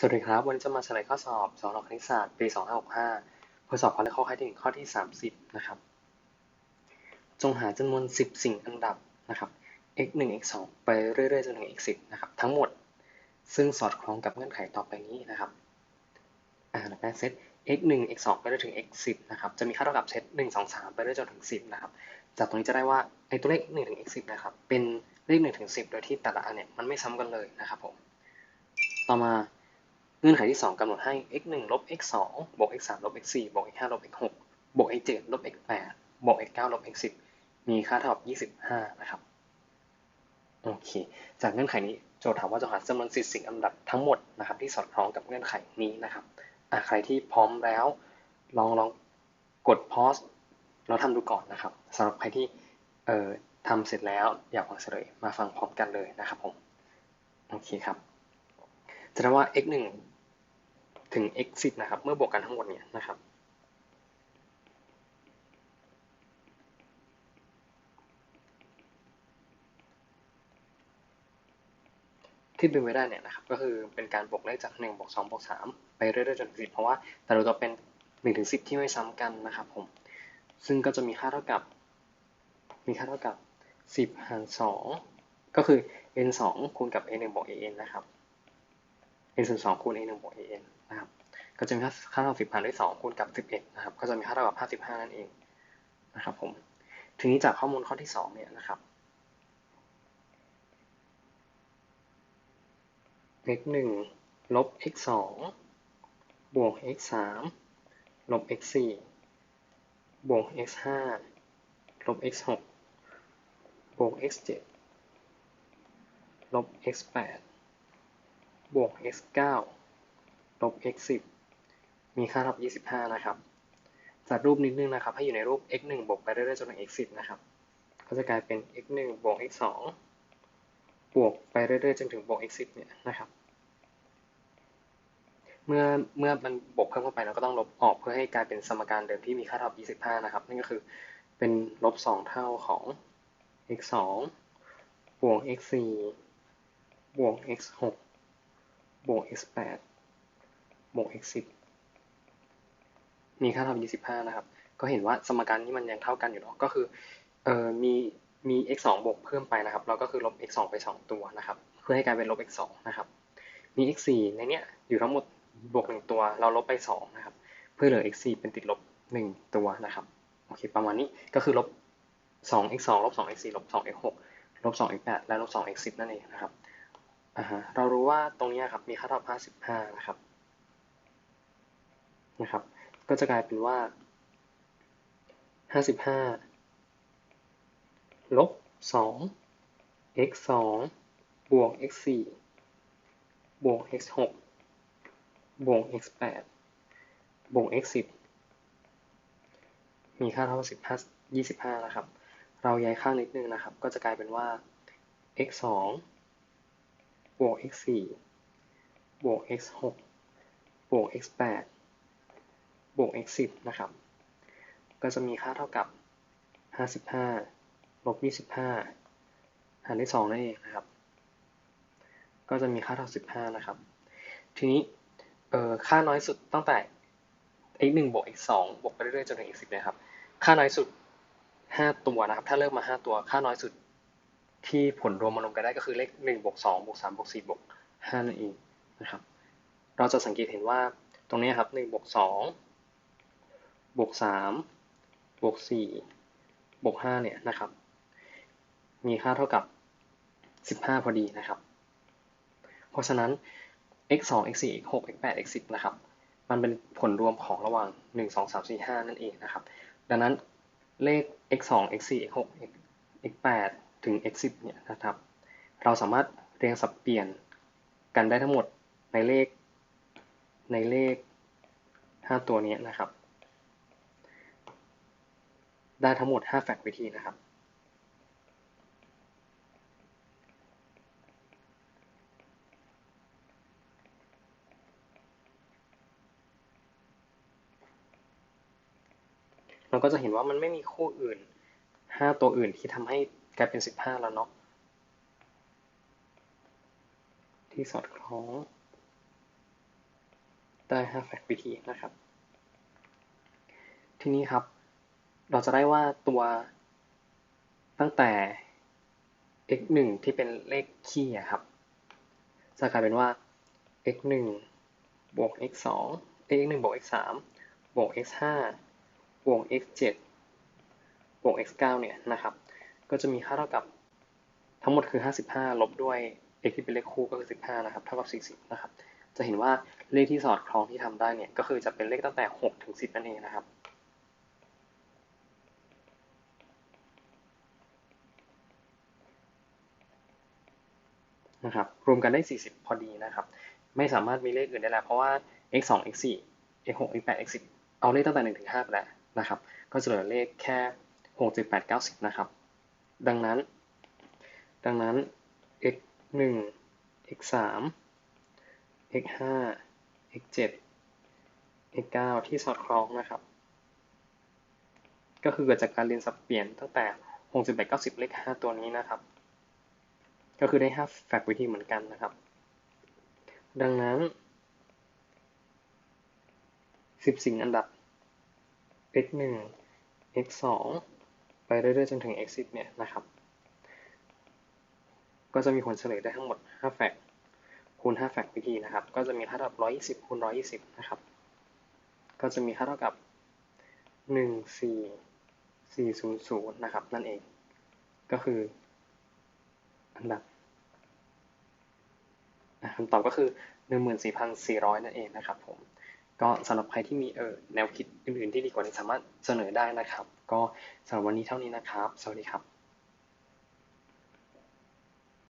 สวัสดีครับ วันนี้จะมาเฉลยข้อสอบสอนคณิตศาสตร์ปี 2565เพื่อสอบข้อในข้อค่ายที่หนึ่งข้อที่ 30 นะครับ จงหาจำนวน 10 สิ่งอันดับนะครับ x 1 x 2ไปเรื่อยๆจนถึง x 10นะครับ ทั้งหมด ซึ่งสอดคล้องกับเงื่อนไขต่อไปนี้นะครับอ่าแปลเซต x 1 x 2ไปเรื่อยถึง x 10นะครับ จะมีค่าเท่ากับเซต1 2 3 ไปเรื่อยจนถึง 10นะครับ จากตรงนี้จะได้ว่าไอ้ตัวเลข1ถึง x 10นะครับ เป็นเลข1ถึง10 โดยที่แต่ละอันเนี่ยมันไม่ซ้ำกันเลยนะครับผม ต่อมา เงื่อนไขที่ 2กำหนดให้ x 1ลบ x 2บวก x 3ลบ x 4บวก x 5ลบ x 6บวก x 7ลบ x 8บวก x 9ลบ x 10มีค่าเท่ากับ 25 นะครับ โอเค จากเงื่อนไขนี้โจทย์ถามว่าจะหาจำนวนสิสิ่งอันดับทั้งหมดนะครับ ที่สอดคล้องกับเงื่อนไขนี้นะครับอะใครที่พร้อมแล้ว ลองลองกด pause แล้วทำดูก่อนนะครับสำหรับใครที่เอ่อทำเสร็จแล้วอยากฟังเฉลยมาฟังพร้อมกันเลยนะครับผม โอเคครับจะได้ว่า x 1 ถึง x 10นะครับ เมื่อบวกกันทั้งหมดเนี่ยนะครับที่เป็นไปได้เนี่ยนะครับก็คือเป็นการบวกเลขจาก1บวก2บวก3ไปเรื่อยๆจนถึง10เพราะว่าแต่ละตัวเป็น1ถึง10 ที่ไม่ซ้ำกันนะครับผมซึ่งก็จะมีค่าเท่ากับ มีค่าเท่ากับ 10 หาร 2 ก็คือ n 2คูณกับ n 1บวก n นะครับ n ส่วน2คูณ n 1บวก n นะครับก็จะมีค่าเท่า10หารด้วย2คูณกับ 11นะครับก็จะมีค่าเท่ากับ 55 นั่นเองนะครับผมทีนี้จากข้อมูลข้อที่ 2 เนี่ยนะครับ x 1ลบ x 2บวก x 3ลบ x 4บวก x 5ลบ x 6บวก x 7ลบ x 8 บวก x 9ลบ x 10มีค่าเท่ากับ25 นะครับ จัดรูปนิดนึงนะครับ ให้อยู่ในรูป x 1บวกไปเรื่อยๆจนถึง x 10นะครับ ก็จะกลายเป็น x 1บวก x 2บวกไปเรื่อยๆจนถึงบวก x 10เนี่ยนะครับ เมื่อเมื่อมันบวกเพิ่มเข้าไปเราก็ต้องลบออกเพื่อให้กลายเป็นสมการเดิมที่มีค่าเท่ากับ25 นะครับ นั่นก็คือเป็นลบ 2 เท่าของ x 2บวก x 4บวก x 6 บวก x 8บวก x 10มีค่าเท่ากับ25 นะครับ ก็เห็นว่าสมการนี้มันยังเท่ากันอยู่เนาะ ก็คือเอ่อมีมี x 2บวกเพิ่มไปนะครับ เราก็คือลบ x 2ไป 2 ตัวนะครับ เพื่อให้กลายเป็นลบ x 2นะครับ มี x 4ในเนี้ยอยู่ทั้งหมดบวก 1 ตัว เราลบไป 2 นะครับ เพื่อเหลือ x 4เป็นติดลบ 1 ตัวนะครับ โอเค ประมาณนี้ ก็คือลบ2 x 2ลบ2 x 4ลบ2 x 6ลบ2 x 8และลบ2 x 10นั่นเองนะครับ อ่าฮะเรารู้ว่าตรงนี้ครับมีค่าเท่า55 นะครับ นะครับ ก็จะกลายเป็นว่า 55 ลบ 2 x 2บวก x 4บวก x 6บวก x 8บวก x 10มีค่าเท่ากับ15 25 นะครับ เราย้ายข้างนิดนึงนะครับ ก็จะกลายเป็นว่า x 2 บวก x 4บวก x 6บวก x 8บวก x 10นะครับ ก็จะมีค่าเท่ากับ 55ลบ25 หารด้วย2นั่นเองนะครับ ก็จะมีค่าเท่า 15 นะครับ ทีนี้เอ่อค่าน้อยสุดตั้งแต่ x 1บวก x 2บวกไปเรื่อยๆจนถึง x 10นะครับ ค่าน้อยสุด 5 ตัวนะครับ ถ้าเริ่มมา 5 ตัว ค่าน้อยสุด ที่ผลรวมมารวมกันได้ก็คือเลข1บวก2บวก3บวก4บวก5นั่นเองนะครับ เราจะสังเกตเห็นว่าตรงนี้ครับ1บวก2บวก3บวก4บวก5เนี่ยนะครับ มีค่าเท่ากับ 15 พอดีนะครับ เพราะฉะนั้น x 2 x 4 x 6 x 8 x 10นะครับ มันเป็นผลรวมของระหว่าง 1 2 3 4 5 นั่นเองนะครับ ดังนั้นเลข x 2 x 4 x 6 x 8 ถึง x 10 เนี่ยนะครับ เราสามารถเรียงสับเปลี่ยนกันได้ทั้งหมดในเลข ในเลข 5 ตัวนี้นะครับ ได้ทั้งหมด 5 แฟกต์วิธีนะครับเราก็จะเห็นว่ามันไม่มีคู่อื่น 5 ตัวอื่นที่ทำให้ กลายเป็น 15 แล้วเนาะ ที่สอดคล้องได้ 5 แฟกต์วิธีนะครับ ทีนี้ครับ เราจะได้ว่าตัวตั้งแต่ x 1ที่เป็นเลขคี่อะครับ จะกลายเป็นว่า x 1บวก x 2 x 1บวก x 3บวก x 5บวก x 7บวก x 9เนี่ยนะครับ ก็จะมีค่าเท่ากับทั้งหมดคือ 55 ลบด้วย x ที่เป็นเลขคู่ก็คือ 15 นะครับ เท่ากับ 40 นะครับ จะเห็นว่าเลขที่สอดคล้องที่ทำได้เนี่ยก็คือจะเป็นเลขตั้งแต่ 6 ถึง 10 นั่นเองนะครับ นะครับ รวมกันได้ 40 พอดีนะครับ ไม่สามารถมีเลขอื่นได้แล้ว เพราะว่า x 2 x 4 x 6 x 8 x 10เอาเลขตั้งแต่ 1 ถึง 5 ไปแล้วนะครับ ก็จะเหลือเลขแค่6 7 8 9 10นะครับ ดังนั้น ดังนั้น x 1 x 3 x 5 x 7 x 9 ที่สอดคล้องนะครับ ก็คือเกิดจากการเรียนสับเปลี่ยนตั้งแต่ 68 90 เลข 5 ตัวนี้นะครับ ก็คือได้ 5 แฟกต์วิธีเหมือนกันนะครับ ดังนั้น 10 สิ่งอันดับ x 1 x 2 ไปเรื่อยๆจนถึง x 10เนี่ยนะครับ ก็จะมีผลเฉลยได้ทั้งหมด 5 แฟกคูณ 5 แฟกวิธีนะครับ ก็จะมีค่าเท่ากับ 120คูณ120 นะครับ ก็จะมีค่าเท่ากับ 1 4 400 นะครับ นั่นเอง ก็คืออันดับคำตอบก็คือ 14,400 นั่นเองนะครับผม ก็สำหรับใครที่มีเออแนวคิดอื่นๆที่ดีกว่านี้สามารถเสนอได้นะครับ ก็สำหรับวันนี้เท่านี้นะครับ สวัสดีครับ